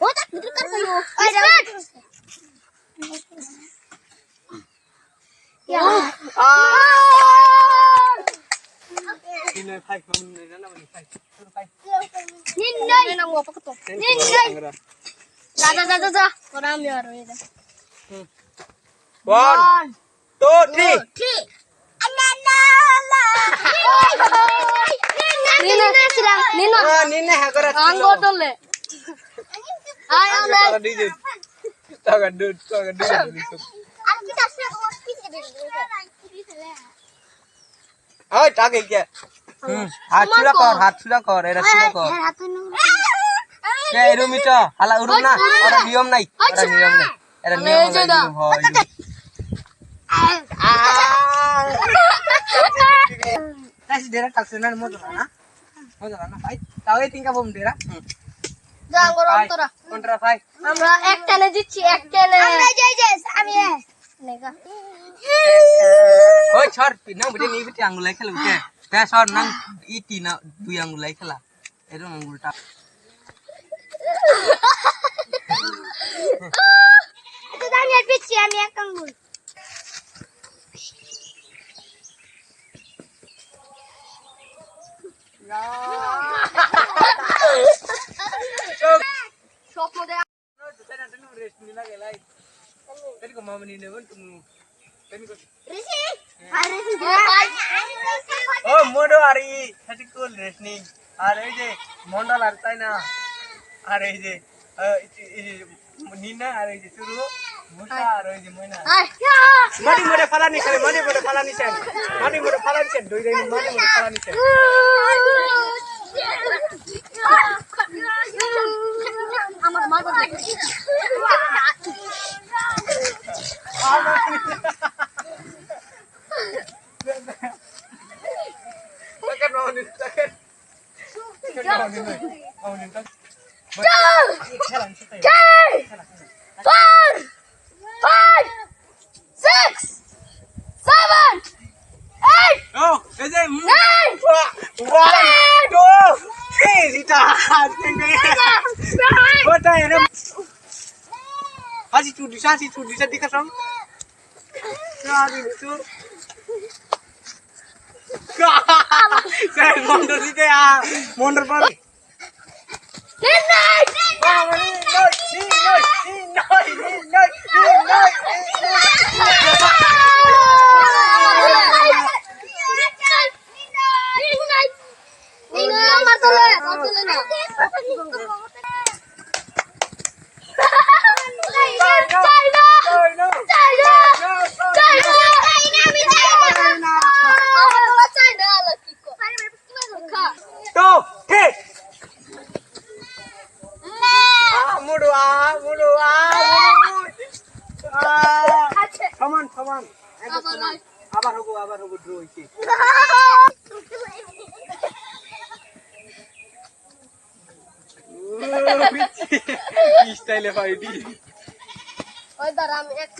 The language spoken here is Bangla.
না সাকরেং ah তাই না তে ও কি মন্ডল মন্ডল মন্ডল কি নয় ফাই কোন না না মানে ফাই ফাই ওয়ান টাকা দিয়ে টাকা দিয়ে টাকা দিয়ে আর কি কাছে ওই টাকা কি হাত ছুড়া কর হাত ছুড়া কর এরা ছুড়া কর। কে এরুমি হালা উরু না? ওরা নিয়ম নাই ওরা নিয়ম নাই। এরা নিয়ম নাই হয় Guys, dera kalsenan mo dala na. Mo dala na. Ay, tawag tingka bom. ডেরা ভাই কোনটা ভাই আমরা এক টেনে দিচ্ছি এক টেনে। ওই ছর না বুঝে নি বিটি আঙ্গুলাই খেলা বুঝে তে সর নাং ইটি না দুই আঙ্গুলাই খেলা। এরকম আঙ্গুলটা আমি এক আঙ্গুল স্বপ্ন ও মোডো আর ই সাটি কুল রেসনিং আর এই যে মন্ডল আর তাই না আর এই যে আহ, এই যে নিনা আর এই যে শুরু মুসা আর ওই Kasih cudusan, si cudusan dikasih. Nah, itu. Oh. আমার তোলে তোলে না চাইনা No, no, চাইনা no. আমার চাইনা আলো কি কো খা Two, three. Ah, ah, ah. Ah. আবার হব আবার হব ড্র হইছে স্টাইলে ওই দাঁড়া আমি এক